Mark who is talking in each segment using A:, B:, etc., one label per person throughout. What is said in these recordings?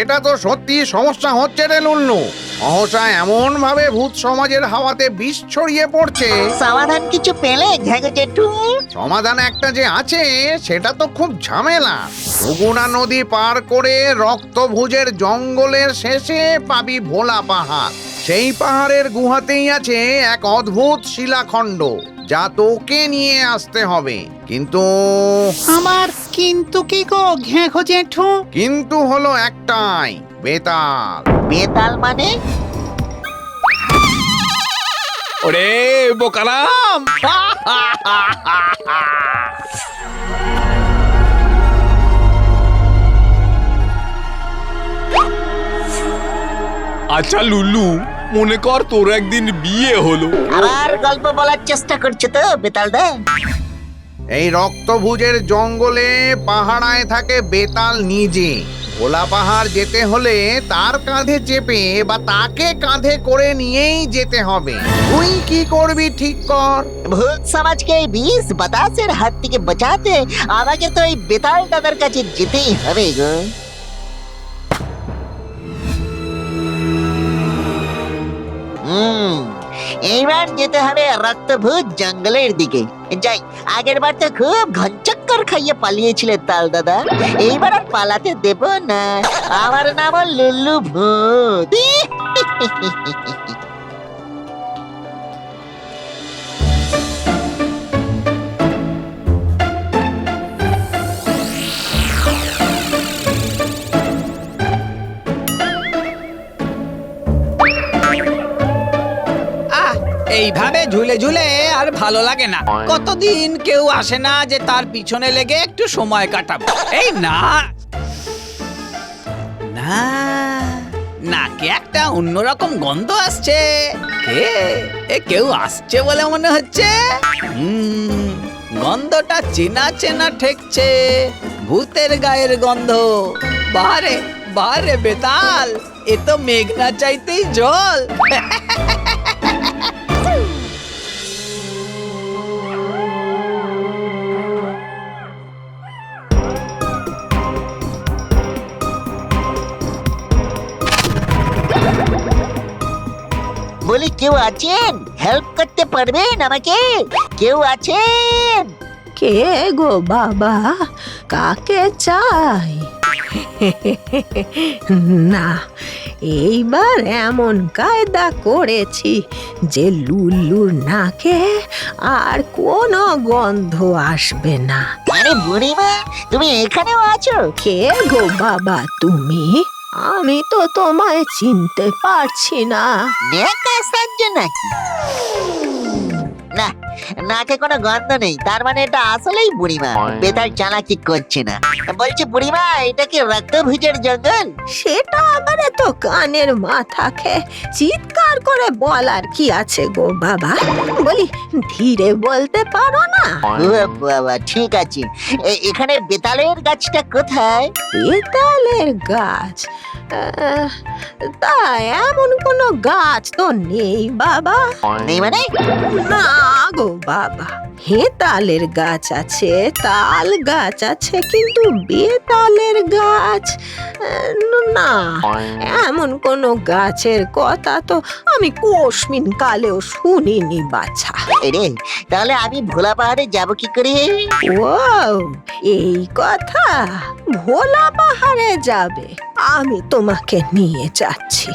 A: এটা তো সত্যি সমস্যা হচ্ছে রে লুল্লু। সহসা এমন ভাবে ভূত সমাজের হাওয়াতে বিষ ছড়িয়ে পড়ছে।
B: সমাধান কিছু পেলে ঘ্যাগো জেঠু।
A: সমাধান একটা যে আছে সেটা তো খুব ঝামেলা। বগুড়া নদী পার করে রক্তভুজের জঙ্গলের শেষে পাবি ভোলা পাহাড়। সেই পাহাড়ের গুহাতেই আছে এক অদ্ভুত শিলাখণ্ড যা তোকে নিয়ে আসতে হবে। কিন্তু
C: আমার কিন্তু কি গো ঘেঘো জেঠু?
A: কিন্তু হলো একটাই বেতাল।
B: বেতাল মানে?
D: ওরে বোকারাম! আচ্ছা লুলু মনে কর তোর একদিন বিয়ে হলো।
B: আবার গল্প বলার চেষ্টা করছ তো বেতাল দা?
A: এই রক্তভুজের জঙ্গলে পাহাড়ায় থাকে বেতাল নিজে। ভোলা পাহাড় যেতে হলে তার কাঁধে চেপে বা তাকে কাঁধে করে নিয়েই যেতে হবে। তুই কি করবি ঠিক কর।
B: ভূত সমাজকে এই বিষ বাতাসের হাত থেকে বাঁচাতে আমাকে তো এই বেতাল দাদার কাছে যেতেই হবে গো। এইবার যেতে হবে রক্তভূত জঙ্গলের দিকে। যাই, আগের বার তো খুব ঘঞ্চক্কর খাইয়ে পালিয়েছিলে তাল দাদা। এইবার আর পালাতে দেব না। আমার নাম লুল্লু ভূত
E: ঝুলে ঝুলে আর ভালো লাগে না। কতদিন কেউ আসে না যে তার পিছনে লেগে একটু সময় কাটাবো। এই না। না নাকে একটা অন্যরকম গন্ধ আসছে? কে? এ কেউ আসছে বলে মনে হচ্ছে? হুম, গন্ধটা চেনা চেনা ঠেকছে। ভূতের গায়ের গন্ধ। বারে বারে বেতাল। এ তো মেঘনা চাইতেই জল।
B: কেউ আছেন? হেল্প করতে পারবেন আমাকে? কেউ আছেন?
F: কে গো বাবা? কাকে চাই? না এইবার এমন কায়দা করেছি যে লুল্লুর নাকে আর কোনো গন্ধ আসবে না।
B: আরে বুড়িমা তুমি এখানেও আছো?
F: কে গো বাবা তুমি? আমি তো তোমায় চিনতে পারছি না।
B: দেখা সাহায্য নাকি? নাকে কোনো গন্ধ নেই। তার মানে এটা আসলেই বুড়িমা। বেতার চালাকি করছে না। বলছি বুড়িমা এটা কি রক্ত রক্তভুজের জঙ্গল?
F: সেটা আবার এত কানের মাথাকে চিৎকার করে বলার কি আছে গো বাবা? বলি ধীরে বলতে পারো না?
B: বাবা ঠিক আছে। এখানে বেতালের গাছটা কোথায়?
F: বেতালের গাছ? তা এমন কোনো গাছ তো নেই বাবা।
B: নেই মানে?
F: না গো বাবা। হেতালের গাছ আছে তাল গাছ আছে কিন্তু বেতালের গাছ না এমন কোনো গাছের কথা তো আমি কোশমিন কালেও শুনিনি বাছা।
B: রে তাহলে আমি ভোলা পাহাড়ে যাব কি করে?
F: ও এই কথা ভোলা পাহাড়ে যাবে। আমি তোমাকে নিয়ে যাচ্ছি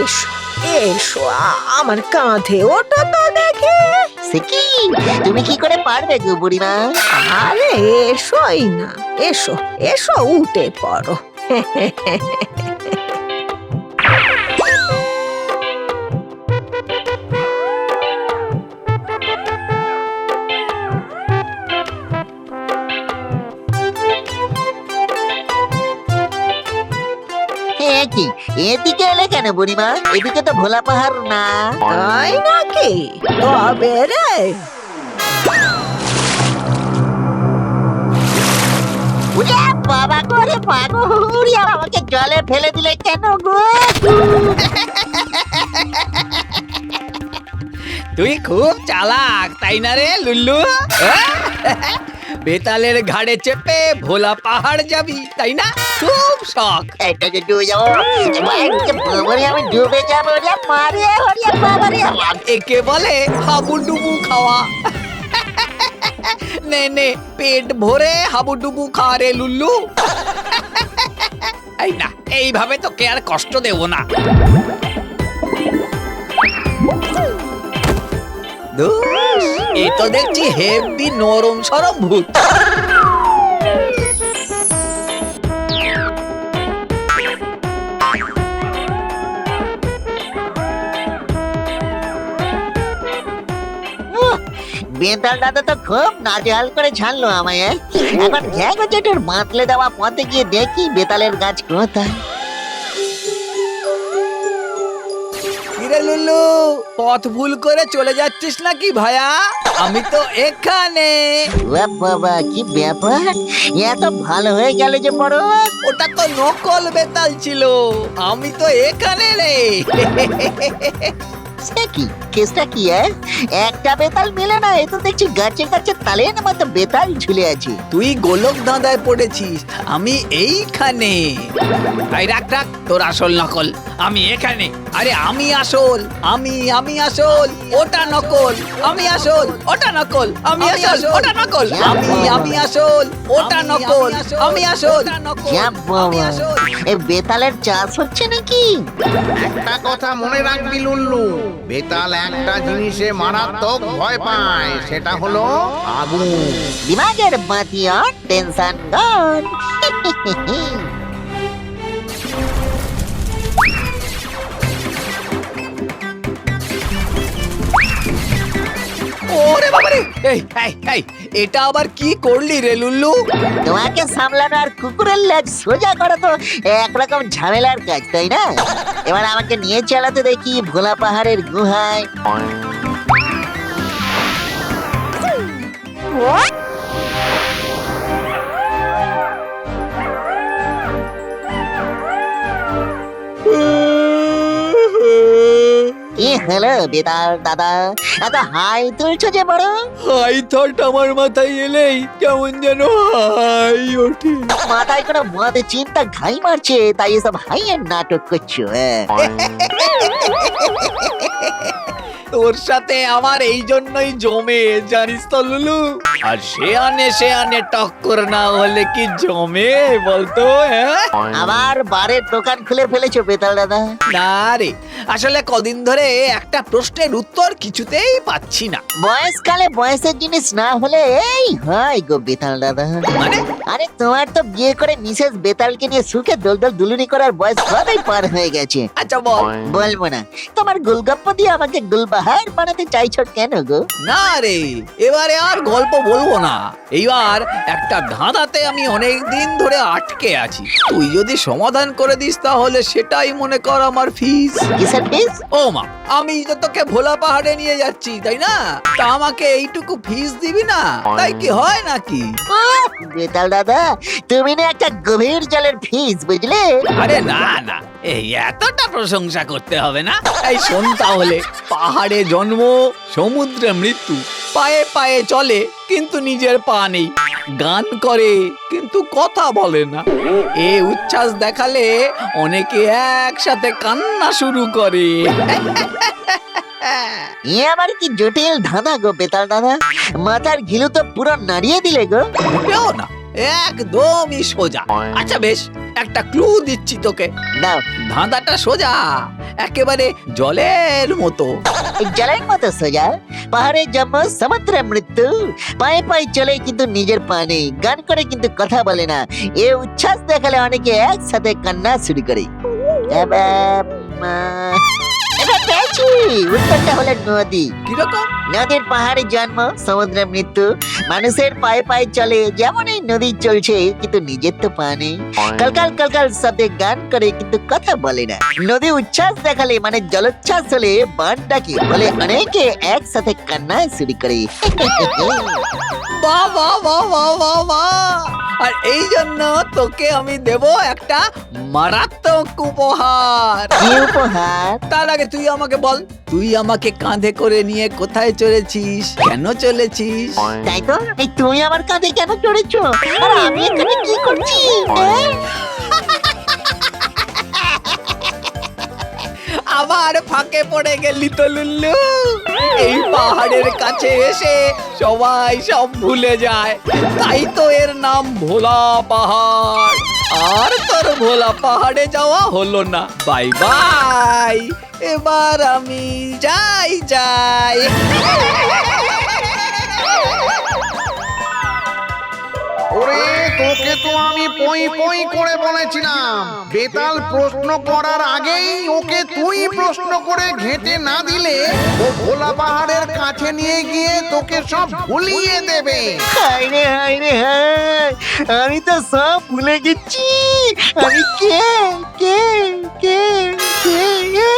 F: এসো। এসো আমার কাঁধে ওটা তো দেখে।
B: সে কি? তুমি কি করে পারবে গো বুড়িমা?
F: আরে এসোই না এসো এসো উঠে পড়ো।
B: এ কি এদিকে এলে কেন বুড়িমা? এদিকে তো ভোলা পাহাড় না।
F: তাই নাকি? তবে রে।
B: বাবা করে আমাকে জলে ফেলে দিলে কেন গো?
E: তুই খুব চালাক তাই না রে লুল্লু? বেতালের ঘাড়ে চেপে ভোলা পাহাড় যাবি তাই না? খুব শখ।
B: এটা যে ডুবে যাব। আমি ডুবে যাব
E: একে বলে হাবুডুবু খাওয়া। নে নে পেট ভরে হাবুডুবু খাওয়া রে লুল্লু। এই না এইভাবে তোকে আর কষ্ট দেব না। ধুস, এ তো দেখছি হেভি নরম সরম ভূত।
B: বেতাল দাদা তো খুব নাজেহাল করে ছাড়লো আমায় এ। এখন ঘ্যাগো বাঁতলে দেওয়া পথে গিয়ে দেখি বেতালের গাছ কোথায়।
E: কিরে পথ ভুল করে চলে যাচ্ছিস নাকি ভায়া? আমি তো এখানে।
B: বাবা কি ব্যাপার? এত ভালো হয়ে গেল যে বড়।
E: ওটা তো নকল বেতাল ছিল। আমি তো এখানে রে।
B: সে কি? কেসটা কি এ? একটা বেতাল মেলে না এ তো দেখছি গাছে গাছে তালে না মতো বেতাল ঝুলে আছে।
E: তুই গোলক দাঁদায় পড়েছিস আমি এইখানে। আই রাখ রাখ তোর আসল নকল আমি এখানে। আরে আমি আসল আমি আমি আসল ওটা নকল আমি আসল ওটা নকল আমি আসল ওটা নকল আমি আমি আসল ওটা নকল আমি আসল আমি আসল।
B: এ বেতালের চাষ হচ্ছে নাকি?
A: একটা কথা মনে রাখবি লুল্লু। বেতাল একটা জিনিসে মারাত্মক ভয় পায় সেটা হলো আগুন।
B: দিমাগের বাতিয়া টেনশন গন
E: ওরে বাবারে! এই এই এই এটা আবার কি করলি রে লুল্লু?
B: তোমাকে সামলানো আর কুকুরের লেজ সোজা করা তো একরকম ঝামেলার কাজ তাই না? এবার আমাকে নিয়ে চালাতে দেখি ভোলা পাহাড়ের গুহায়। কি হলো বেতাল দাদা। এত হাই তুলছো যে বড়?
E: হাই থট আমার মাথায় এলেই কেমন যেন হাই ওঠে।
B: মাথায় কোনো মদ চিন্তা ঘাই মারছে তাই এসব হাইয়ের নাটক করছ হ্যাঁ।
E: তোর সাথে আমার এই জন্যই জমে জানিস তো লুলু? আর সে আনে সে আনে টক্কর না হলে কি জমে বলতো হ্যাঁ?
B: আবার বারের দোকান খুলে ফেলেছো বেতাল দাদা।
E: না রে আসলে কদিন ধরে একটা প্রশ্নের উত্তর কিছুতেই পাচ্ছি না।
B: বয়সকালে বয়সের জিনিস না হলে এই হয় গো বেতাল দাদা।
E: মানে?
B: আরে তোমার তো বিয়ে করে মিসেস বেতালকে নিয়ে সুখে দোলদোল দুলুনি করার বয়স কতই পার হয়ে গেছে।
E: আচ্ছা বল।
B: বলব না তোমার গুলগপ্প দিয়ে আমাকে গুলবাহার বানাতে চাইছো কেন গো?
E: না রে এবারে আর গল্প বলব না। এইবার একটা ধাঁধাতে আমি অনেক দিন ধরে আটকে আছি। তুই যদি সমাধান করে দিস তাহলে সেটাই মনে কর আমার ফিস
B: কিসের
E: ও মা আমি তো তোকে ভোলা পাহাড়ে নিয়ে যাচ্ছি তাই না? তা আমাকে এইটুকু ফিস দিবি না? তাই কি হয় নাকি?
B: বেতাল দাদা তুমি না একটা গভীর জলের ফিস বুঝলে?
E: আরে না না এই এতটা প্রশংসা করতে হবে না। এই শোন তাহলে পাহাড়ে জন্ম সমুদ্রে মৃত্যু পায়ে পায়ে চলে কিন্তু নিজের পা নেই। গান করে কিন্তু কথা বলে না। এ উচ্ছ্বাস দেখালে অনেকে একসাথে কান্না শুরু করে।
B: এ আবার কি জটিল ধাঁধা গো বেতাল দাদা? মাথার ঘিলু তো পুরো নাড়িয়ে দিলে গো।
E: মোটেও না একদমই সোজা। আচ্ছা বেশ একটা ক্লু দিচ্ছি তোকে।
B: নাও
E: ধাঁধাটা সোজা একেবারে জলের মতো।
B: জলের মতো সোজা পাহাড়ের জন্ম সমুদ্রে মৃত্যু পায়ে পায়ে চলে কিন্তু নিজের পানে গান করে কিন্তু কথা বলে না এ উচ্ছ্বাস দেখালে অনেকে একসাথে কান্না শুরু করে এবার, এবার উত্তরটা হলো নদী।
E: কীরকম?
B: নদীর পাহাড়ে জন্ম সমুদ্রে মৃত্যু মানুষের পায়ে পায়ে চলে যেমন এই নদী চলছে কিন্তু নিজের তো পা নেই। কলকাল কলকাল শব্দে গান করে কিন্তু কথা বলে না। নদী উচ্ছ্বাস দেখালে মানে জলোচ্ছ্বাস হলে বান ডাকে বলে অনেকে একসাথে কান্না শুরু করে।
E: বাহ বাহ বাহ বাহ বাহ বাহ। আর এই জন্য তোকে আমি দেব একটা মারাত্মক উপহার।
B: উপহার?
E: তার আগে তুই আমাকে বল। তুই আমাকে কাঁধে করে নিয়ে কোথায় চলেছিস কেন চলেছিস?
B: তাই তো? এই তুমি আমার কাঁধে কেন চড়েছো? আর আমি এখানে কি করছি? এ?
E: আবার ফাঁকে পড়ে গেলি তো লুল্লু। এই পাহাড়ের কাছে এসে সবাই সব ভুলে যায়। তাই তো এর নাম ভোলা পাহাড়। আর তোর ভোলা পাহাড়ে যাওয়া হলো না। Bye bye. এবার আমি যাই যাই।
A: ওরে, তোকে তো আমি পই পই করে বলেছিলাম। বেতাল প্রশ্ন করার আগেই ওকে তুই প্রশ্ন করে ঘেঁটে না দিলে, ও ভোলা পাহাড়ের কাছে নিয়ে গিয়ে তোকে সব ভুলিয়ে দেবে।
B: হায় রে হায় রে, হায়। আমি তো সব ভুলে গেছি। আমি কে কে কে কে